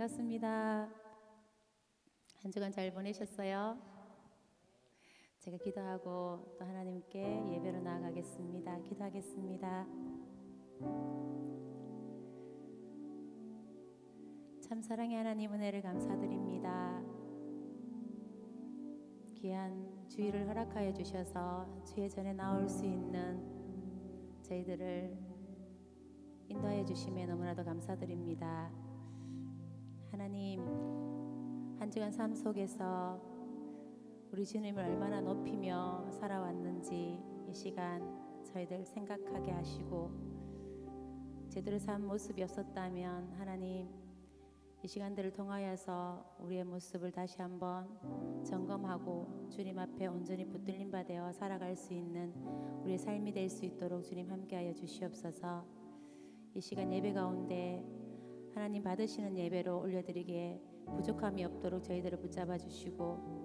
반갑습니다. 한 주간 잘 보내셨어요? 제가 기도하고 또 하나님께 예배로 나아가겠습니다. 기도하겠습니다. 참 사랑의 하나님 은혜를 감사드립니다. 귀한 주의를 허락하여 주셔서 주의 전에 나올 수 있는 저희들을 인도하여 주심에 너무나도 감사드립니다. 하나님 한 주간 삶 속에서 우리 주님을 얼마나 높이며 살아왔는지 이 시간 저희들 생각하게 하시고 제대로 산 모습이 없었다면 하나님 이 시간들을 통하여서 우리의 모습을 다시 한번 점검하고 주님 앞에 온전히 붙들림 받아 살아갈 수 있는 우리의 삶이 될 수 있도록 주님 함께하여 주시옵소서. 이 시간 예배 가운데 하나님 받으시는 예배로 올려드리기에 부족함이 없도록 저희들을 붙잡아 주시고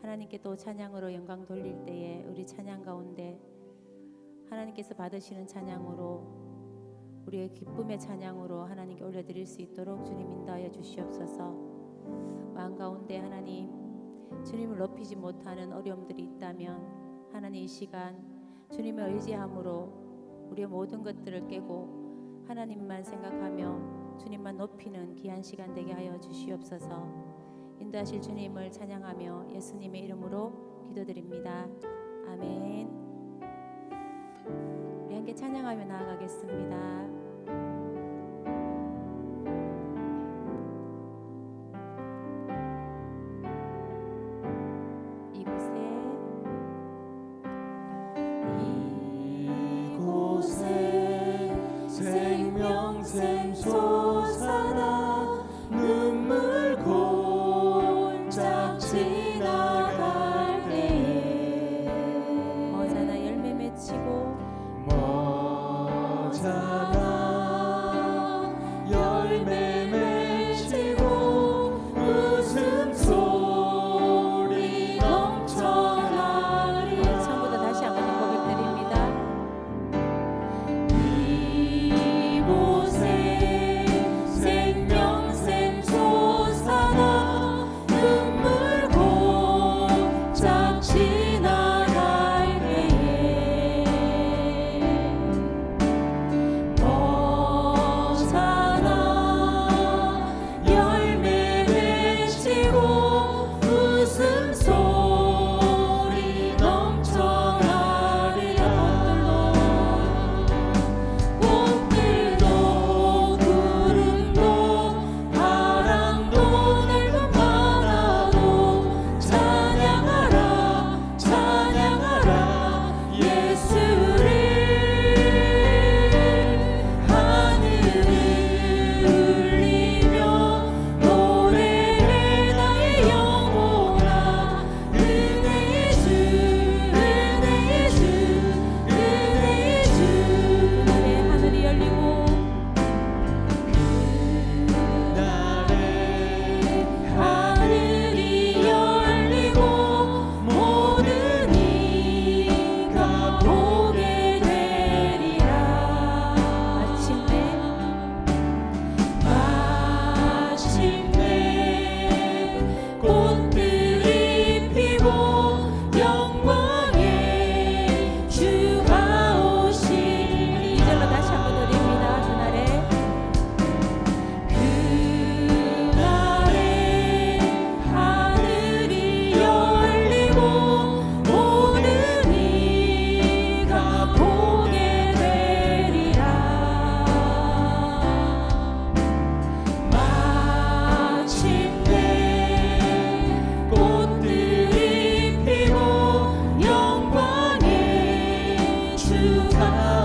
하나님께 또 찬양으로 영광 돌릴 때에 우리 찬양 가운데 하나님께서 받으시는 찬양으로 우리의 기쁨의 찬양으로 하나님께 올려드릴 수 있도록 주님 인도하여 주시옵소서. 마음 가운데 하나님 주님을 높이지 못하는 어려움들이 있다면 하나님 이 시간 주님을 의지함으로 우리의 모든 것들을 깨고 하나님만 생각하며 주님만 높이는 귀한 시간 되게 하여 주시옵소서. 인도하실 주님을 찬양하며 예수님의 이름으로 기도드립니다. 아멘. 우리 함께 찬양하며 나아가겠습니다. Oh.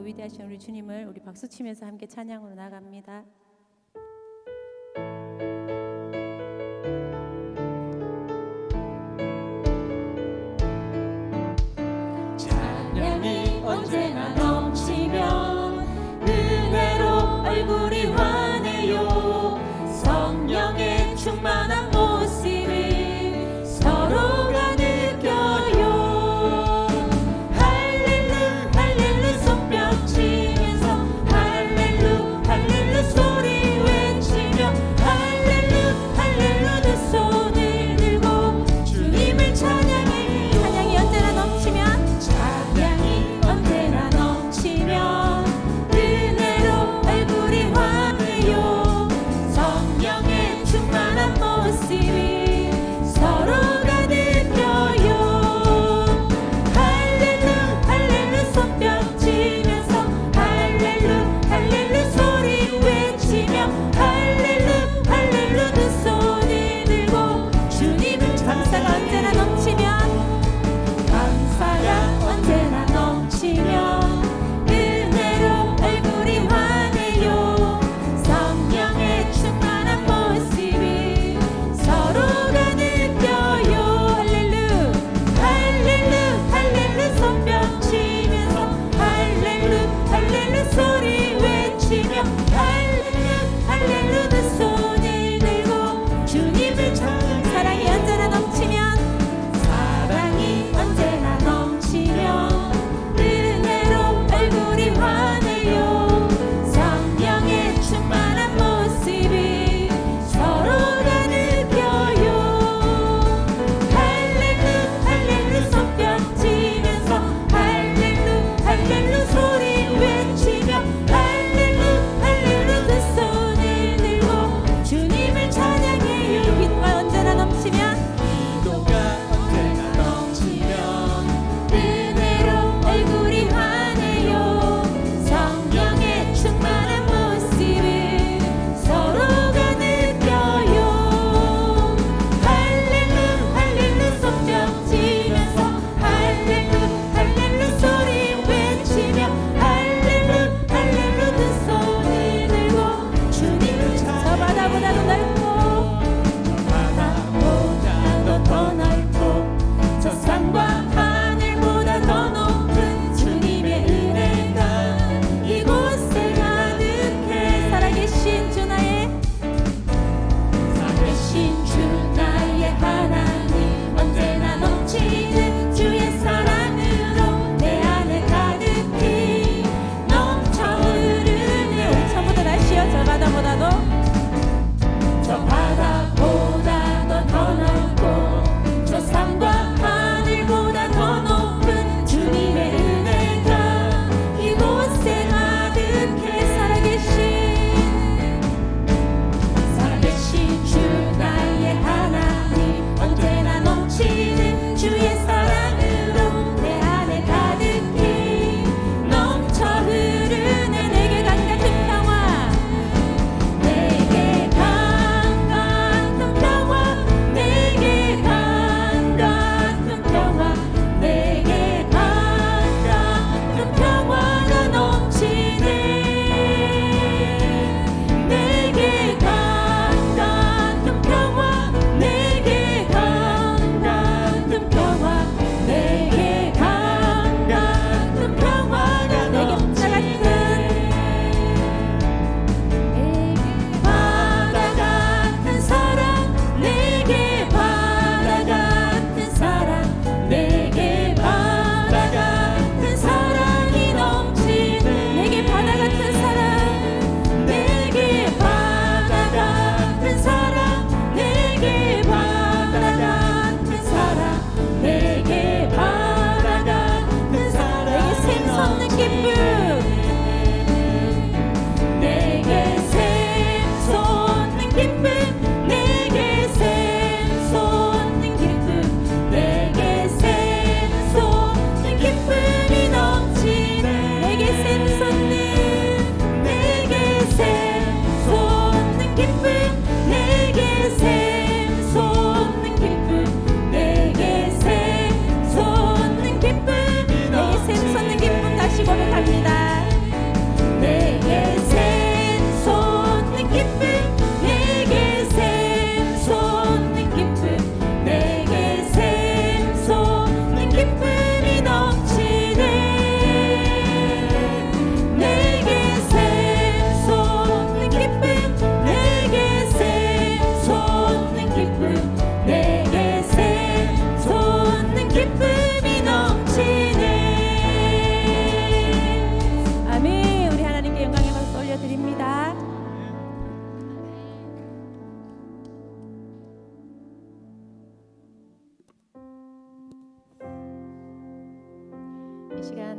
위대하신 우리 주님을 우리 박수 치면서 함께 찬양으로 나갑니다.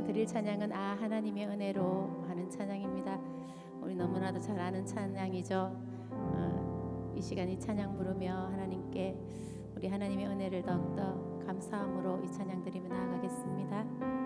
드릴 찬양은 아 하나님의 은혜로 하는 찬양입니다. 우리 너무나도 잘 아는 찬양이죠. 어, 이 시간 이 찬양 부르며 하나님께 우리 하나님의 은혜를 더욱더 감사함으로 이 찬양 드리며 나아가겠습니다.